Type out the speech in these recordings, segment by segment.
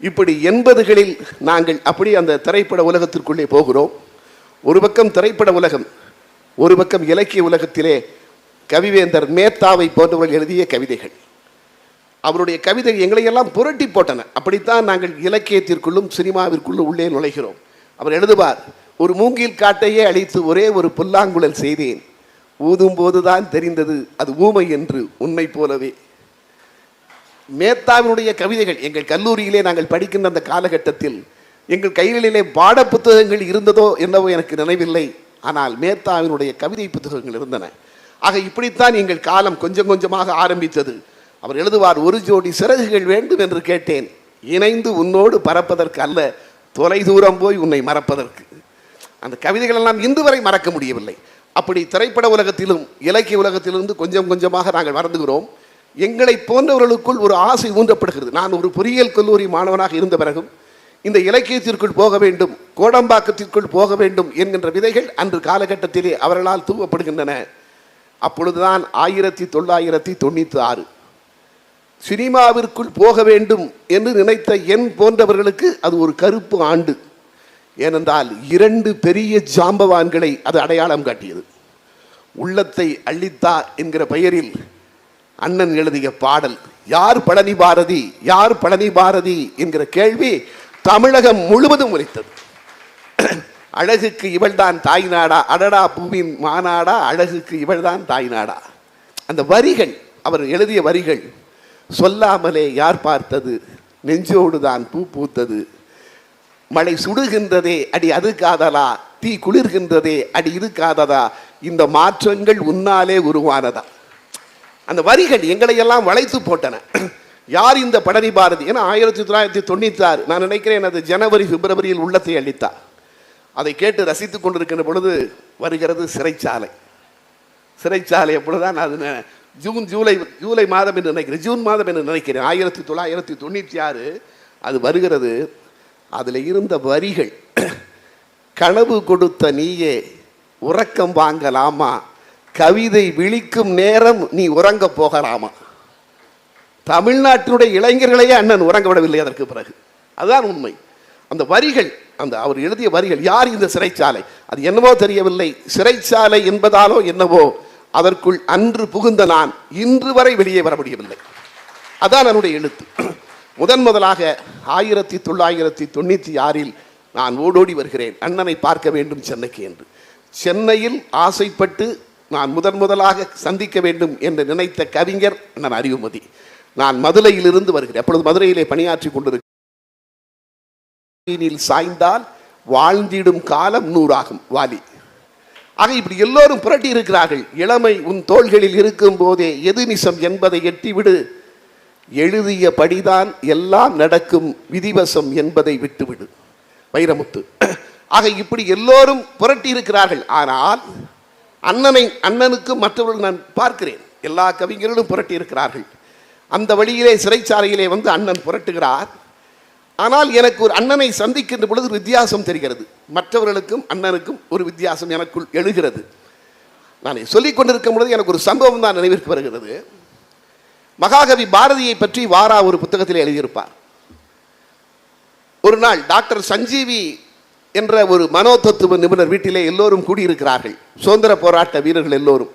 இப்படி எண்பதுகளில் நாங்கள் அப்படி அந்த திரைப்பட உலகத்திற்குள்ளே போகிறோம். ஒரு பக்கம் திரைப்பட உலகம் ஒரு பக்கம் இலக்கிய உலகத்திலே கவிவேந்தர் மேத்தாவை போன்றவர்கள் எழுதிய கவிதைகள். அவருடைய கவிதை எங்களையெல்லாம் புரட்டி போட்டன. அப்படித்தான் நாங்கள் இலக்கியத்திற்குள்ளும் சினிமாவிற்குள்ளும் உள்ளே நுழைகிறோம். அவர் எழுதுவார் ஒரு மூங்கில் காட்டையே அழித்து ஒரே ஒரு புல்லாங்குழல் செய்தேன். ஊதும் போதுதான் தெரிந்தது அது ஊமை என்று உண்மை போலவே. மேத்தாவினுடைய கவிதைகள் எங்கள் கல்லூரியிலே நாங்கள் படிக்கின்ற அந்த காலகட்டத்தில் எங்கள் கைகளிலே பாட புத்தகங்கள் இருந்ததோ என்னவோ எனக்கு நினைவில்லை. ஆனால் மேத்தாவினுடைய கவிதை புத்தகங்கள் இருந்தன. ஆக இப்படித்தான் எங்கள் காலம் கொஞ்சம் கொஞ்சமாக ஆரம்பித்தது. அவர் எழுதுவார் ஒரு ஜோடி சிறகுகள் வேண்டும் என்று கேட்டேன். இணைந்து உன்னோடு பறப்பதற்கு அல்ல தொலை தூரம் போய் உன்னை மறப்பதற்கு. அந்த கவிதைகள் எல்லாம் இன்று வரை மறக்க முடியவில்லை. அப்படி திரைப்பட உலகத்திலும் இலக்கிய உலகத்திலிருந்து கொஞ்சம் கொஞ்சமாக நாங்கள் மறந்துகிறோம். எங்களை போன்றவர்களுக்குள் ஒரு ஆசை ஊன்றப்படுகிறது. நான் ஒரு பொறியியல் கல்லூரி மாணவனாக இருந்த பிறகும் இந்த இலக்கியத்திற்குள் போக வேண்டும் கோடம்பாக்கத்திற்குள் போக வேண்டும் என்கின்ற விதைகள் அன்று காலகட்டத்திலே அவர்களால் தூவப்படுகின்றன. அப்பொழுதுதான் ஆயிரத்தி தொள்ளாயிரத்தி தொண்ணூற்றி ஆறு சினிமாவிற்குள் போக வேண்டும் என்று நினைத்த என் போன்றவர்களுக்கு அது ஒரு கருப்பு ஆண்டு. ஏனென்றால் இரண்டு பெரிய ஜாம்பவான்களை அது அடையாளம் காட்டியது. உள்ளத்தை அள்ளித்தா என்கிற பெயரில் அண்ணன் எழுதிய பாடல் யார் பழனி பாரதி யார் பழனி பாரதி? என்கிற கேள்வி தமிழகம் முழுவதும் உரைத்தது. அழகுக்கு இவள்தான் தாய் நாடா அடடா பூவின் மாநாடா அழகுக்கு இவள்தான் தாய் நாடா அந்த வரிகள் அவர் எழுதிய வரிகள் சொல்லாமலே யார் பார்த்தது? நெஞ்சோடு தான் பூ பூத்தது. மழை சுடுகின்றதே அடி அது காதலா? தீ குளிர்கின்றதே அடி இது காததா இந்த மாற்றங்கள் உன்னாலே உருவானதா? அந்த வரிகள் எங்களை எல்லாம் வளைத்து போட்டன. யார் இந்த படனி பாரதி ஏன்னா ஆயிரத்தி தொள்ளாயிரத்தி தொண்ணூற்றி ஆறு நான் நினைக்கிறேன் அது ஜனவரி பிப்ரவரியில் உள்ளத்தை அளித்தார் அதை கேட்டு ரசித்துக் கொண்டிருக்கின்ற பொழுது வருகிறது சிறைச்சாலை. சிறைச்சாலை எப்பொழுதுதான் அது ஜூன் ஜூலை ஜூலை மாதம் என்று நினைக்கிறேன். ஜூன் மாதம் என்று நினைக்கிறேன். ஆயிரத்தி தொள்ளாயிரத்தி தொண்ணூற்றி ஆறு அது வருகிறது. அதில் இருந்த வரிகள் கனவு கொடுத்த நீயே உறக்கம் வாங்கலாமா? கவிதை விழிக்கும் நேரம் நீ உறங்க போகலாமா? தமிழ்நாட்டினுடைய இளைஞர்களையே அண்ணன் உறங்க விடவில்லை அதற்கு பிறகு. அதுதான் உண்மை. அந்த வரிகள் அந்த அவர் எழுதிய வரிகள் யார் இந்த சிறைச்சாலை? அது என்னவோ தெரியவில்லை. சிறைச்சாலை என்பதாலோ என்னவோ அதற்குள் அன்று புகுந்த நான் இன்று வரை வெளியே வர முடியவில்லை. அதான் என்னுடைய எழுத்து. முதன் முதலாக ஆயிரத்தி தொள்ளாயிரத்தி தொண்ணூற்றி ஆறில் நான் ஓடோடி வருகிறேன். அண்ணனை பார்க்க வேண்டும் சென்னைக்கு என்று. சென்னையில் ஆசைப்பட்டு நான் முதன் முதலாக சந்திக்க வேண்டும் என்று நினைத்த கவிஞர் நான் அறிவுமதி. நான் மதுரையிலிருந்து வருகிறேன். அப்பொழுது மதுரையிலே பணியாற்றி கொண்டிருக்கிறேன். சாய்ந்தால் வாழ்ந்திடும் காலம் நூறாகும் வாலி. ஆக இப்படி எல்லோரும் புரட்டி இருக்கிறார்கள். இளமை உன் தோள்களில் இருக்கும் போதே எது நிசம் என்பதை எட்டிவிடு. எழுதிய படிதான் எல்லாம் நடக்கும் விதிவசம் என்பதை விட்டுவிடு. வைரமுத்து. ஆக இப்படி எல்லோரும் புரட்டி இருக்கிறார்கள். ஆனால் அண்ணனை அண்ணனுக்கும் மற்றவர்கள் நான் பார்க்கிறேன். எல்லா கவிஞர்களும் புரட்டி இருக்கிறார்கள். அந்த வழியிலே சிறைச்சாலையிலே வந்து அண்ணன் புரட்டுகிறார். ஆனால் எனக்கு ஒரு அண்ணனை சந்திக்கின்ற பொழுது வித்தியாசம் தெரிகிறது. மற்றவர்களுக்கும் அண்ணனுக்கும் ஒரு வித்தியாசம் எனக்குள் எழுகிறது. நான் சொல்லிக் கொண்டிருக்கும் பொழுது எனக்கு ஒரு சம்பவம் தான் நினைவிற்கு வருகிறது. மகாகவி பாரதியை பற்றி வாரா ஒரு புத்தகத்தில் எழுதியிருப்பார். ஒரு நாள் டாக்டர் சஞ்சீவி என்ற ஒரு மனோதத்துவ நிபுணர் வீட்டிலே எல்லோரும் கூடியிருக்கிறார்கள். சுதந்திர போராட்ட வீரர்கள் எல்லோரும்.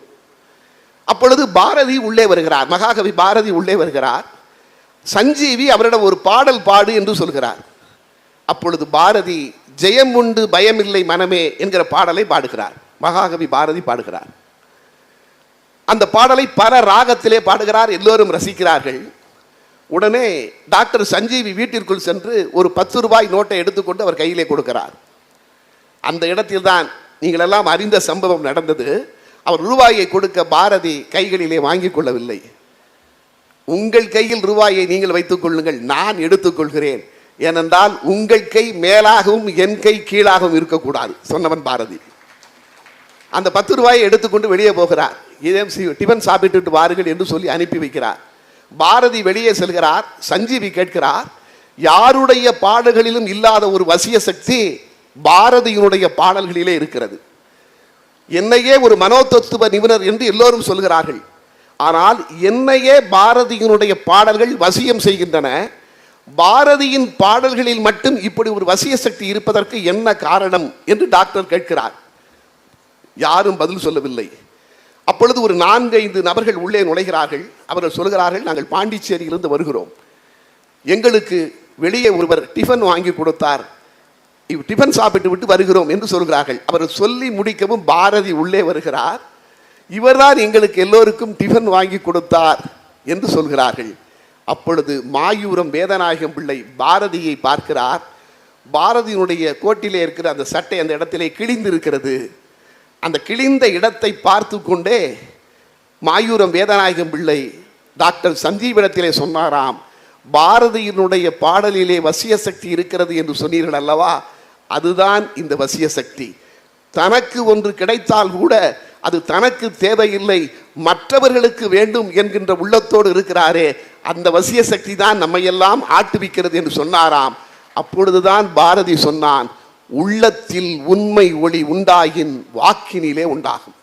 அப்பொழுது பாரதி உள்ளே வருகிறார். மகாகவி பாரதி உள்ளே வருகிறார். சஞ்சீவி அவரிடம் ஒரு பாடல் பாடு என்று சொல்கிறார். அப்பொழுது பாரதி ஜெயம் உண்டு பயமில்லை மனமே என்கிற பாடலை பாடுகிறார். மகாகவி பாரதி பாடுகிறார். அந்த பாடலை பல ராகத்திலே பாடுகிறார். எல்லோரும் ரசிக்கிறார்கள். உடனே டாக்டர் சஞ்சீவி வீட்டிற்குள் சென்று ஒரு பத்து ரூபாய் நோட்டை எடுத்துக்கொண்டு அவர் கையிலே கொடுக்கிறார். அந்த இடத்தில்தான் தான் நீங்களெல்லாம் அறிந்த சம்பவம் நடந்தது. அவர் ரூபாயை கொடுக்க பாரதி கைகளிலே வாங்கிக் கொள்ளவில்லை. உங்கள் கையில் ரூபாயை நீங்கள் வைத்துக் கொள்ளுங்கள் நான் எடுத்துக்கொள்கிறேன் ஏனென்றால் உங்கள் கை மேலாகவும் என் கை கீழாகவும் இருக்கக்கூடாது சொன்னவன் பாரதி. அந்த பத்து ரூபாயை எடுத்துக்கொண்டு வெளியே போகிறார். இதே டிஃபன் சாப்பிட்டுட்டு வாருங்கள் என்று சொல்லி அனுப்பி வைக்கிறார். பாரதி வெளியே செல்கிறார் சஞ்சீவி கேட்கிறார் யாருடைய பாடல்களிலும் இல்லாத ஒரு வசிய சக்தி பாரதியினுடைய பாடல்களிலே இருக்கிறது. என்னையே ஒரு மனோதத்துவ நிபுணர் என்று எல்லோரும் சொல்கிறார்கள். ஆனால் என்னையே பாரதியினுடைய பாடல்கள் வசியம் செய்கின்றன. பாரதியின் பாடல்களில் மட்டும் இப்படி ஒரு வசிய சக்தி இருப்பதற்கு என்ன காரணம் என்று டாக்டர் கேட்கிறார். யாரும் பதில் சொல்லவில்லை. அப்பொழுது ஒரு நான்கு ஐந்து நபர்கள் உள்ளே நுழைகிறார்கள். அவர்கள் சொல்கிறார்கள் நாங்கள் பாண்டிச்சேரியிலிருந்து வருகிறோம். எங்களுக்கு வெளியே ஒருவர் டிஃபன் வாங்கி கொடுத்தார். டிஃபன் சாப்பிட்டு விட்டு வருகிறோம் என்று சொல்கிறார்கள். அவர் சொல்லி முடிக்கவும் பாரதி உள்ளே வருகிறார். இவர்தான் எங்களுக்கு எல்லோருக்கும் டிஃபன் வாங்கி கொடுத்தார் என்று சொல்கிறார்கள். அப்பொழுது மாயூரம் வேதநாயகம் பிள்ளை பாரதியை பார்க்கிறார். பாரதியினுடைய கோட்டிலே இருக்கிற அந்த சட்டை அந்த இடத்திலே கிழிந்து இருக்கிறது அந்த கிழிந்த இடத்தை பார்த்து கொண்டே மாயூரம் வேதநாயகம் பிள்ளை டாக்டர் சஞ்சீவிடத்திலே சொன்னாராம் பாரதியினுடைய பாடலிலே வசிய சக்தி இருக்கிறது என்று சொன்னீர்கள் அல்லவா? அதுதான் இந்த வசிய சக்தி. தனக்கு ஒன்று கிடைத்தால் கூட அது தனக்கு தேவையில்லை மற்றவர்களுக்கு வேண்டும் என்கின்ற உள்ளத்தோடு இருக்கிறாரே அந்த வசிய சக்தி தான் நம்மையெல்லாம் ஆட்டுவிக்கிறது என்று சொன்னாராம். அப்பொழுதுதான் பாரதி சொன்னான் உள்ளத்தில் உண்மை ஒளி உண்டாகின் வாக்கினிலே உண்டாகும்.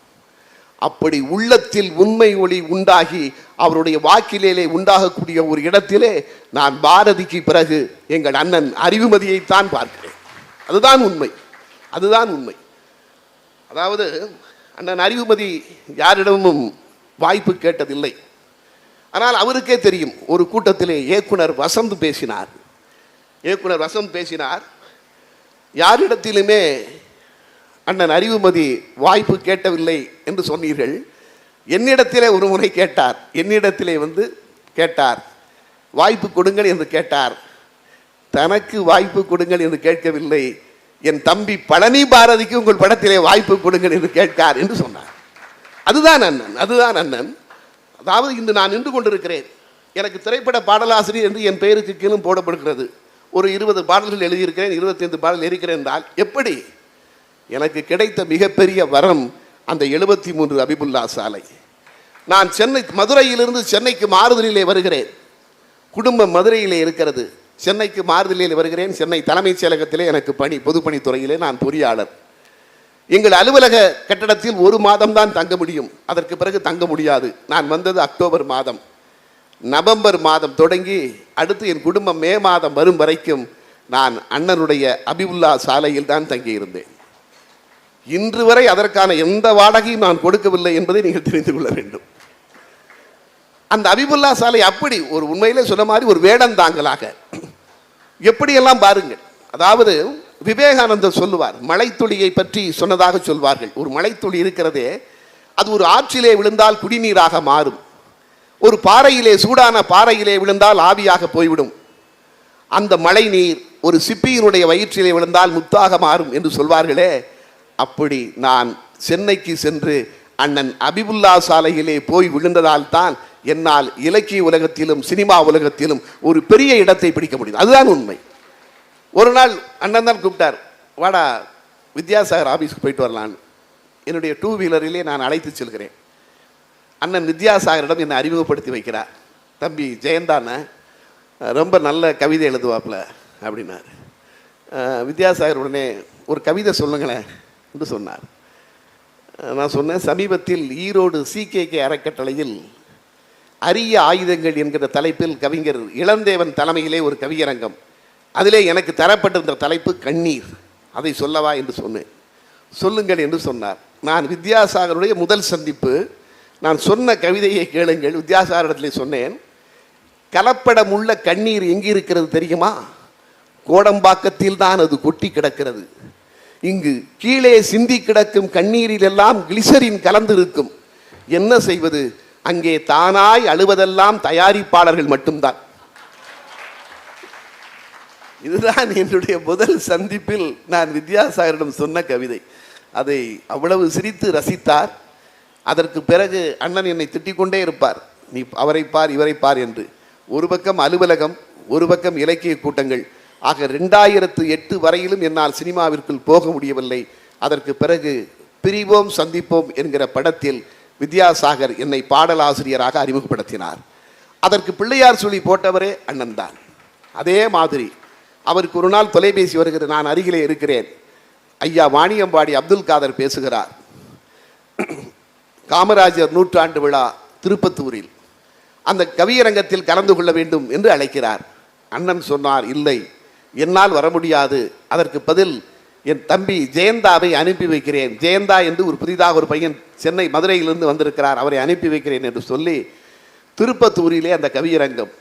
அப்படி உள்ளத்தில் உண்மை ஒளி உண்டாகி அவருடைய வாக்கிலே உண்டாகக்கூடிய ஒரு இடத்திலே நான் பாரதிக்கு பிறகு எங்கள் அண்ணன் அறிவுமதியைத்தான் பார்க்கிறேன். அதுதான் உண்மை. அதுதான் உண்மை. அதாவது அண்ணன் அறிவுமதி யாரிடமும் வாய்ப்பு கேட்டதில்லை. ஆனால் அவருக்கே தெரியும் ஒரு கூட்டத்திலே இயக்குனர் வசந்த் பேசினார். இயக்குனர் வசந்த் பேசினார் யாரிடத்திலுமே அண்ணன் அறிவுமதி வாய்ப்பு கேட்டவில்லை என்று சொன்னீர்கள். என்னிடத்திலே ஒரு முறை கேட்டார். என்னிடத்திலே வந்து கேட்டார். வாய்ப்பு கொடுங்கள் என்று கேட்டார். தனக்கு வாய்ப்பு கொடுங்கள் என்று கேட்கவில்லை. என் தம்பி பழனி பாரதிக்கு உங்கள் படத்திலே வாய்ப்பு கொடுங்கள் என்று கேட்கார் என்று சொன்னார். அதுதான் அண்ணன் அதுதான் அண்ணன். அதாவது இன்று நான் நின்று கொண்டிருக்கிறேன். எனக்கு திரைப்பட பாடலாசிரியர் என்று என் பெயருக்கு கீழும் போடப்படுகிறது. ஒரு இருபது பாடல்கள் எழுதியிருக்கிறேன் இருபத்தைந்து பாடல் இருக்கிறேன் என்றால் எப்படி? எனக்கு கிடைத்த மிகப்பெரிய வரம் அந்த எழுபத்தி மூன்று அபிபுல்லா சாலை. நான் சென்னை மதுரையிலிருந்து சென்னைக்கு மாறுதலிலே வருகிறேன். குடும்பம் மதுரையிலே இருக்கிறது. சென்னைக்கு மாறுதலில் வருகிறேன். சென்னை தலைமைச் செயலகத்திலே எனக்கு பணி பொதுப்பணித்துறையிலே நான் பொறியாளர். எங்கள் அலுவலக கட்டடத்தில் ஒரு மாதம் தான் தங்க முடியும். அதற்கு பிறகு தங்க முடியாது. நான் வந்தது அக்டோபர் மாதம். நவம்பர் மாதம் தொடங்கி அடுத்து என் குடும்பம் மே மாதம் வரும் வரைக்கும் நான் அண்ணனுடைய அபிவுல்லா சாலையில் தான் தங்கியிருந்தேன். இன்று வரை அதற்கான எந்த வாடகையும் நான் கொடுக்கவில்லை என்பதை நீங்கள் தெரிந்து கொள்ள வேண்டும். அந்த அபிபுல்லா சாலை அப்படி ஒரு உண்மையிலே சொன்ன மாதிரி ஒரு வேடந்தாங்கலாக. எப்படியெல்லாம் பாருங்கள்? அதாவது விவேகானந்தர் சொல்லுவார் மலைத்துளியை பற்றி சொன்னதாக சொல்வார்கள். ஒரு மலைத்துளி இருக்கிறதே அது ஒரு ஆற்றிலே விழுந்தால் குடிநீராக மாறும். ஒரு பாறையிலே சூடான பாறையிலே விழுந்தால் ஆவியாக போய்விடும். அந்த மழை நீர் ஒரு சிப்பியினுடைய வயிற்றிலே விழுந்தால் முத்தாக மாறும் என்று சொல்வார்களே அப்படி நான் சென்னைக்கு சென்று அண்ணன் அபிபுல்லா சாலையிலே போய் விழுந்ததால் தான் என்னால் இலக்கிய உலகத்திலும் சினிமா உலகத்திலும் ஒரு பெரிய இடத்தை பிடிக்க முடியும். அதுதான் உண்மை. ஒரு நாள் அண்ணன் தான் கூப்பிட்டார் வாடா வித்யாசாகர் ஆஃபீஸ்க்கு போயிட்டு வரலான்னு. என்னுடைய டூ வீலரிலே நான் அழைத்து செல்கிறேன். அண்ணன் வித்யாசாகரிடம் என்னை அறிமுகப்படுத்தி வைக்கிறார். தம்பி ஜெயந்தானே ரொம்ப நல்ல கவிதை எழுதுவாப்பில் அப்படின்னார். வித்யாசாகர் உடனே ஒரு கவிதை சொல்லுங்களேன் என்று சொன்னார். நான் சொன்னேன் சமீபத்தில் ஈரோடு சிகேகே அறக்கட்டளையில் அரிய ஆயுதங்கள் என்கிற தலைப்பில் கவிஞர் இளந்தேவன் தலைமையிலே ஒரு கவியரங்கம். அதிலே எனக்கு தரப்பட்டிருந்த தலைப்பு கண்ணீர். அதை சொல்லவா என்று சொன்னேன். சொல்லுங்கள் என்று சொன்னார். நான் வித்யாசாகருடைய முதல் சந்திப்பு. நான் சொன்ன கவிதையை கேளுங்கள். வித்யாசாகரிடத்தில் சொன்னேன் கலப்படமுள்ள கண்ணீர் எங்கே இருக்கிறது தெரியுமா? கோடம்பாக்கத்தில் தான் அது கொட்டி கிடக்கிறது. இங்கு கீழே சிந்தி கிடக்கும் கண்ணீரில் எல்லாம் கிளிசரின் கலந்திருக்கும். என்ன செய்வது? அங்கே தானாய் அழுவதெல்லாம் தயாரிப்பாளர்கள் மட்டும்தான். இதுதான் என்னுடைய முதல் சந்திப்பில் நான் வித்யாசாகரிடம் சொன்ன கவிதை. அதை அவ்வளவு சிரித்து ரசித்தார். அதற்கு பிறகு அண்ணன் என்னை திட்டிக் கொண்டே இருப்பார். நீ அவரை பார் இவரை பார் என்று. ஒரு பக்கம் அலுவலகம் ஒரு பக்கம் இலக்கிய கூட்டங்கள். ஆக ரெண்டாயிரத்து எட்டு வரையிலும் என்னால் சினிமாவிற்குள் போக முடியவில்லை. அதற்கு பிறகு பிரிவோம் சந்திப்போம் என்கிற படத்தில் வித்யாசாகர் என்னை பாடலாசிரியராக அறிமுகப்படுத்தினார். அதற்கு பிள்ளையார் சொல்லி போட்டவரே அண்ணன் தான். அதே மாதிரி அவருக்கு ஒரு நாள் தொலைபேசி வருகிறது நான் அருகிலே இருக்கிறேன். ஐயா வாணியம்பாடி அப்துல் காதர் பேசுகிறார். காமராஜர் நூற்றாண்டு விழா திருப்பத்தூரில். அந்த கவியரங்கத்தில் கலந்து கொள்ள வேண்டும் என்று அழைக்கிறார். அண்ணன் சொன்னார் இல்லை என்னால் வர முடியாது. அதற்கு பதில் என் தம்பி ஜெயந்தாவை அனுப்பி வைக்கிறேன். ஜெயந்தா என்று ஒரு புதிதாக ஒரு பையன் சென்னை மதுரையிலிருந்து வந்திருக்கிறார். அவரை அனுப்பி வைக்கிறேன் என்று சொல்லி திருப்பத்தூரிலே அந்த கவியரங்கம்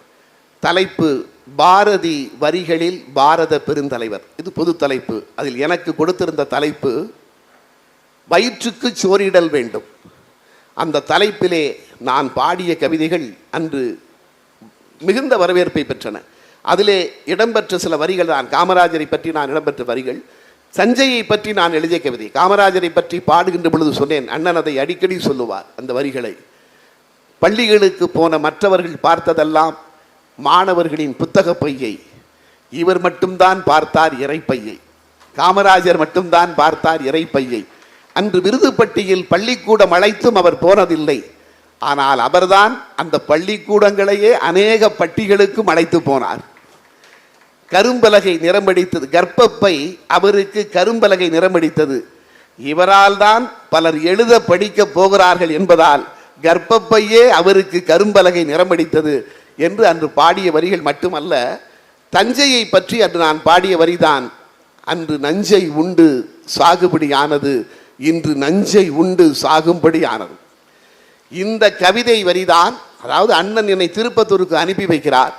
தலைப்பு பாரதி வரிகளில் பாரத பெருந்தலைவர். இது பொது தலைப்பு. அதில் எனக்கு கொடுத்திருந்த தலைப்பு வயிற்றுக்கு சோரிடல் வேண்டும். அந்த தலைப்பிலே நான் பாடிய கவிதைகள் அன்று மிகுந்த வரவேற்பை பெற்றன. அதிலே இடம்பெற்ற சில வரிகள் தான். காமராஜரை பற்றி நான் இடம்பெற்ற வரிகள். சஞ்சயை பற்றி நான் எழுதிய கவிதை. காமராஜரை பற்றி பாடுகின்ற பொழுது சொன்னேன் அண்ணன் அதை அடிக்கடி சொல்லுவார் அந்த வரிகளை. பள்ளிகளுக்கு போன மற்றவர்கள் பார்த்ததெல்லாம் மாணவர்களின் புத்தக பையை. இவர் மட்டும்தான் பார்த்தார் இறைப்பையை. காமராஜர் மட்டும்தான் பார்த்தார் இறைப்பையை. அன்று விருதுப்பட்டியில் பள்ளிக்கூடம் அழைத்தும் அவர் போனதில்லை. ஆனால் அவர்தான் அந்த பள்ளிக்கூடங்களையே அநேக பட்டிகளுக்கும் அழைத்து போனார். கரும்பலகை நிறமடித்தது கர்ப்பப்பை அவருக்கு கரும்பலகை நிறமடித்தது இவரால் தான் பலர் எழுத படிக்க போகிறார்கள் என்பதால் கர்ப்பப்பையே அவருக்கு கரும்பலகை நிறமடித்தது என்று அன்று பாடிய வரிகள் மட்டுமல்ல தஞ்சையை பற்றி அன்று நான் பாடிய வரிதான். அன்று நஞ்சை உண்டு சாகுபடியானது இன்று நஞ்சை உண்டு சாகும்படியானது. இந்த கவிதை வரிதான் அதாவது அண்ணன் என்னை திருப்பத்தூருக்கு அனுப்பி வைக்கிறார்.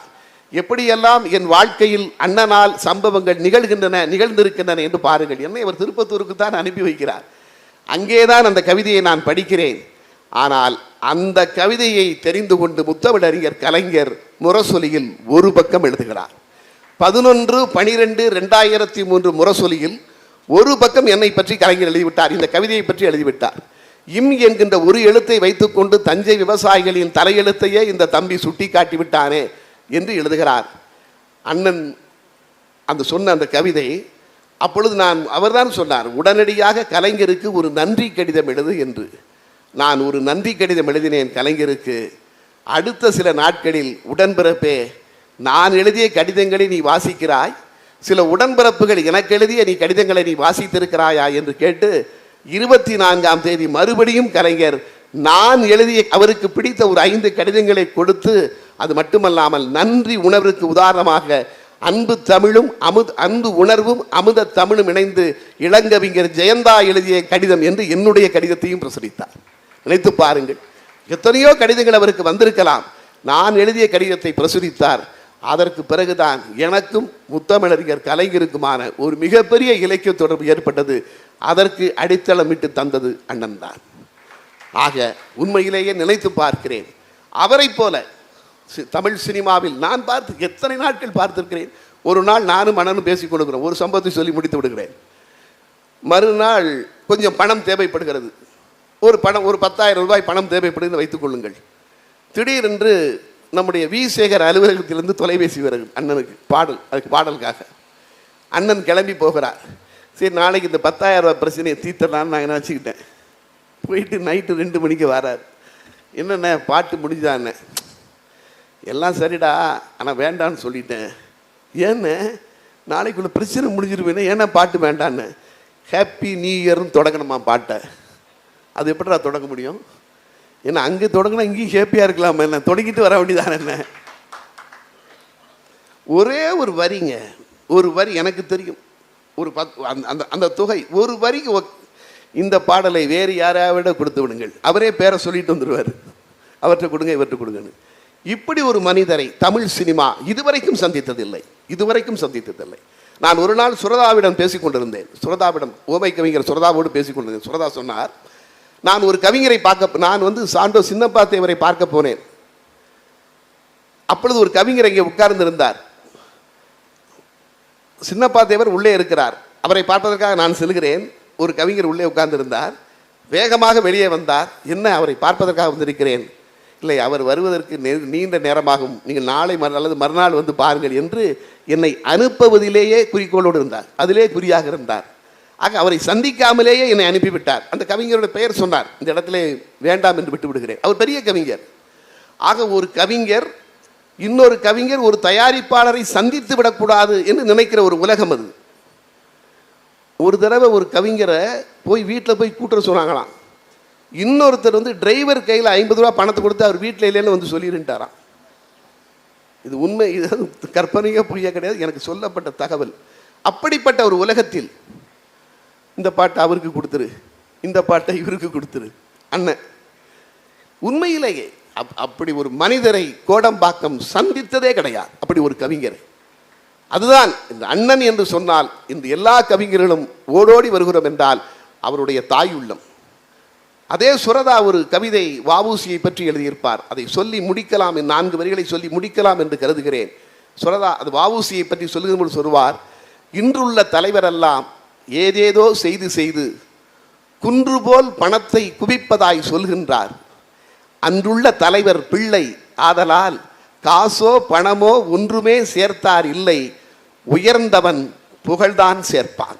எப்படியெல்லாம் என் வாழ்க்கையில் அண்ணனால் சம்பவங்கள் நிகழ்கின்றன நிகழ்ந்திருக்கின்றன என்று பாருங்கள். என்னை இவர் திருப்பத்தூருக்கு தான் அனுப்பி வைக்கிறார். அங்கேதான் அந்த கவிதையை நான் படிக்கிறேன். ஆனால் அந்த கவிதையை தெரிந்து கொண்டு முத்தமிழறிஞர் கலைஞர் முரசொலியில் ஒரு பக்கம் எழுதுகிறார். பதினொன்று பனிரெண்டு ரெண்டாயிரத்தி மூன்று முரசொலியில் ஒரு பக்கம் என்னை பற்றி கலைஞர் எழுதிவிட்டார். இந்த கவிதையை பற்றி எழுதிவிட்டார். இம் என்கின்ற ஒரு எழுத்தை வைத்துக்கொண்டு தஞ்சை விவசாயிகளின் தலையெழுத்தையே இந்த தம்பி சுட்டி காட்டிவிட்டானே என்று எழுதுகிறார். அண்ணன் அந்த சொன்ன அந்த கவிதை அப்பொழுது நான் அவர்தான் சொன்னார் உடனடியாக கலைஞருக்கு ஒரு நன்றி கடிதம் எழுது என்று. நான் ஒரு நன்றி கடிதம் எழுதினேன் கலைஞருக்கு. அடுத்த சில நாட்களில் உடன்பிறப்பே நான் எழுதிய கடிதங்களை நீ வாசிக்கிறாய்? சில உடன்பிறப்புகள் எனக்கு எழுதிய நீ கடிதங்களை நீ வாசித்திருக்கிறாயா? என்று கேட்டு இருபத்தி நான்காம் தேதி மறுபடியும் கலைஞர் நான் எழுதிய அவருக்கு பிடித்த ஒரு ஐந்து கடிதங்களை கொடுத்து அது மட்டுமல்லாமல் நன்றி உணர்வுக்கு உதாரணமாக அன்பு தமிழும் அமுத் அன்பு உணர்வும் அமுத தமிழும் இணைந்து இளங்கவிஞர் ஜெயந்தா எழுதிய கடிதம் என்று என்னுடைய கடிதத்தையும் பிரசுரித்தார். நினைத்து பாருங்கள் எத்தனையோ கடிதங்கள் அவருக்கு வந்திருக்கலாம். நான் எழுதிய கடிதத்தை பிரசுரித்தார். அதற்கு பிறகுதான் எனக்கும் முத்தமிழறிஞர் கலைஞருக்குமான ஒரு மிகப்பெரிய இலக்கிய தொடர்பு ஏற்பட்டது. அதற்கு அடித்தளமிட்டு தந்தது அண்ணன் தான் ஆக உண்மையிலேயே நினைத்து பார்க்கிறேன் அவரைப் போல தமிழ் சினிமாவில் நான் பார்த்து எத்தனை நாட்கள் பார்த்திருக்கிறேன்? ஒரு நாள் நானும் மனனும் பேசிக் கொடுக்குறோம் ஒரு சம்பவத்தை சொல்லி முடித்து விடுகிறேன். மறுநாள் கொஞ்சம் பணம் தேவைப்படுகிறது. ஒரு பணம் ஒரு பத்தாயிரம் ரூபாய் பணம் தேவைப்படுகிறது வைத்துக் கொள்ளுங்கள். திடீரென்று நம்முடைய வி. சேகர் அலுவலகத்திலிருந்து தொலைபேசி வருது அண்ணனுக்கு பாடல் அதுக்கு பாடலுக்காக. அண்ணன் கிளம்பி போகிறார். சரி நாளைக்கு இந்த பத்தாயிரம் ரூபாய் பிரச்சனையை தீர்த்தலான்னு நான் நினச்சிக்கிட்டேன். போயிட்டு நைட்டு ரெண்டு மணிக்கு வரார். என்னென்ன பாட்டு முடிஞ்சான்னு எல்லாம் சரிடா ஆனால் வேண்டான்னு சொல்லிட்டேன். ஏன்னு நாளைக்குள்ள பிரச்சனை முடிஞ்சிருவேனே ஏன்னா பாட்டு வேண்டான்னு. ஹாப்பி நியூ இயர்னு தொடங்கணுமா பாட்டை? அது எப்படிடா தொடங்க முடியும்? ஏன்னா அங்கே தொடங்கினா இங்கேயும் ஹேப்பியாக இருக்கலாமா என்ன தொடங்கிட்டு வர வேண்டியதான என்ன? ஒரே ஒரு வரிங்க ஒரு வரி எனக்கு தெரியும். ஒரு பத் அந்த அந்த அந்த தொகை ஒரு வரிக்கு ஒ- இந்த பாடலை வேறு யாராவிட கொடுத்து விடுங்கள். அவரே பேரை சொல்லிட்டு வந்துடுவார் அவர்கிட்ட கொடுங்க இவர்கிட்ட கொடுங்கன்னு. இப்படி ஒரு மனிதரை தமிழ் சினிமா இதுவரைக்கும் சந்தித்ததில்லை. இதுவரைக்கும் சந்தித்ததில்லை. நான் ஒரு நாள் சுரதாவிடம் பேசிக் கொண்டிருந்தேன். சுரதாவிடம் ஓமை கவிஞர் சுரதாவோடு பேசிக்கொண்டிருந்தேன் சுரதா சொன்னார் நான் ஒரு கவிஞரை பார்க்க நான் வந்து சாண்டோ சின்னப்பா தேவரை பார்க்க போனேன். அப்பொழுது ஒரு கவிஞர் இங்கே உட்கார்ந்திருந்தார். சின்னப்பா தேவர் உள்ளே இருக்கிறார். அவரை பார்ப்பதற்காக நான் செல்கிறேன். ஒரு கவிஞர் உள்ளே உட்கார்ந்திருந்தார். வேகமாக வெளியே வந்தார். என்ன அவரை பார்ப்பதற்காக வந்திருக்கிறேன்? இல்லை அவர் வருவதற்கு நெ- நீண்ட நேரமாகும். நீங்கள் நாளை மறு அல்லது மறுநாள் வந்து பாருங்கள் என்று என்னை அனுப்புவதிலேயே குறிக்கோளோடு இருந்தார். அதிலே குறியாக இருந்தார். ஆக அவரை சந்திக்காமலேயே என்னை அனுப்பிவிட்டார். அந்த கவிஞரோட பெயர் சொன்னார். இந்த இடத்துல வேண்டாம் என்று விட்டு விடுகிறேன் அவர் பெரிய கவிஞர். ஆக ஒரு கவிஞர் இன்னொரு கவிஞர் ஒரு தயாரிப்பாளரை சந்தித்து விடக்கூடாது என்று நினைக்கிற ஒரு உலகம் அது. ஒரு தடவை ஒரு கவிஞரை போய் வீட்டில் போய் கூட்டுற சொன்னாங்களாம். இன்னொருத்தர் வந்து டிரைவர் கையில் ஐம்பது ரூபா பணத்தை கொடுத்து அவர் வீட்டில் இல்லைன்னு வந்து சொல்லிருந்தாராம் இது உண்மை இது கற்பனையோ பொய்யா கிடையாது. எனக்கு சொல்லப்பட்ட தகவல். அப்படிப்பட்ட ஒரு உலகத்தில் இந்த பாட்டை அவருக்கு கொடுத்துரு இந்த பாட்டை இவருக்கு கொடுத்துரு அண்ணன். உண்மையிலேயே அப்- அப்படி ஒரு மனிதரை கோடம்பாக்கம் சந்தித்ததே கிடையாது. அப்படி ஒரு கவிஞர். அதுதான் இந்த அண்ணன் என்று சொன்னால் இந்த எல்லா கவிஞர்களும் ஓடோடி வருகிறோம் என்றால் அவருடைய தாய் உள்ளம். அதே சுரதா ஒரு கவிதை வாவூசியை பற்றி எழுதியிருப்பார். அதை சொல்லி முடிக்கலாம் நான்கு வரிகளை சொல்லி முடிக்கலாம் என்று கருதுகிறேன். சுரதா அது வாவூசியை பற்றி சொல்லும்போது சொல்வார் இன்றுள்ள தலைவரெல்லாம் ஏதேதோ செய்து செய்து குன்று போல் பணத்தை குவிப்பதாய் சொல்கின்றார். அன்றுள்ள தலைவர் பிள்ளை ஆதலால் காசோ பணமோ ஒன்றுமே சேர்த்தார் இல்லை. உயர்ந்தவன் புகழ்தான் சேர்ப்பான்.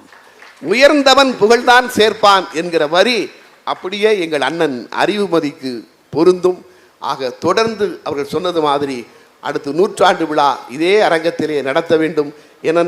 உயர்ந்தவன் புகழ்தான் சேர்ப்பான் என்கிற வரி அப்படியே எங்கள் அண்ணன் அறிவுமதிக்கு பொருந்தும். ஆக தொடர்ந்து அவர்கள் சொன்னது மாதிரி அடுத்து நூற்றாண்டு விழா இதே அரங்கத்திலே நடத்த வேண்டும் என